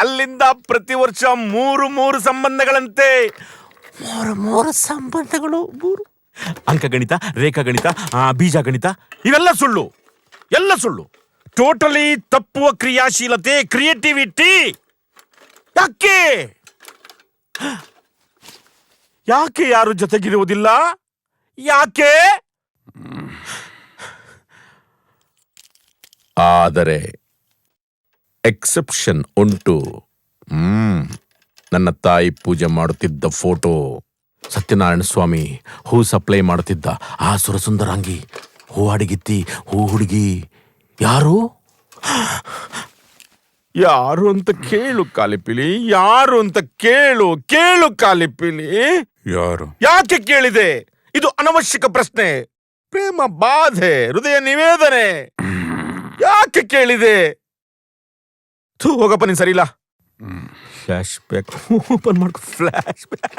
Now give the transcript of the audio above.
ಅಲ್ಲಿಂದ ಪ್ರತಿ ವರ್ಷ ಮೂರು ಮೂರು ಸಂಬಂಧಗಳಂತೆ. ಮೂರು ಮೂರು ಸಂಬಂಧಗಳು ಮೂರು. ಅಂಕಗಣಿತ ರೇಖಾಗಣಿತ ಆ, ಬೀಜಗಣಿತ ಇವೆಲ್ಲ ಸುಳ್ಳು. ಎಲ್ಲ ಸುಳ್ಳು. ಟೋಟಲಿ ತಪ್ಪುವ ಕ್ರಿಯಾಶೀಲತೆ ಕ್ರಿಯೇಟಿವಿಟಿ ಯಾಕೆ? ಯಾಕೆ ಯಾರು ಜೊತೆಗಿರುವುದಿಲ್ಲ? ಯಾಕೆ? ಆದರೆ ಎಕ್ಸೆಪ್ಷನ್ ಉಂಟು. ಹ್ಮ್. ನನ್ನ ತಾಯಿ ಪೂಜೆ ಮಾಡುತ್ತಿದ್ದ ಫೋಟೋ ಸತ್ಯನಾರಾಯಣ ಸ್ವಾಮಿ ಹೂ ಸಪ್ಲೈ ಮಾಡುತ್ತಿದ್ದ. ಆ ಸುರಸುಂದರಾಂಗಿ ಹೂ ಅಡಗಿತ್ತಿ ಹೂ ಹುಡುಗಿ. ಯಾರು? ಯಾರು ಅಂತ ಕೇಳು ಕಾಲಿಪಿಲಿ ಯಾರು ಅಂತ ಕೇಳು ಕೇಳು ಕಾಲಿಪಿಲಿ ಯಾರು? ಯಾಕೆ ಕೇಳಿದೆ? ಇದು ಅನವಶ್ಯಕ ಪ್ರಶ್ನೆ. ಪ್ರೇಮ ಬಾಧೆ ಹೃದಯ ನಿವೇದನೆ. ಯಾಕೆ ಕೇಳಿದೆ? ಥೂ ಹೋಗಪ್ಪ ನೀನ್ ಸರಿಯಿಲ್ಲ ಫ್ಲಾಶ್ ಬ್ಯಾಕ್ ಓಪನ್ ಮಾಡ್ಕೊ ಫ್ಲ್ಯಾಶ್ ಬ್ಯಾಕ್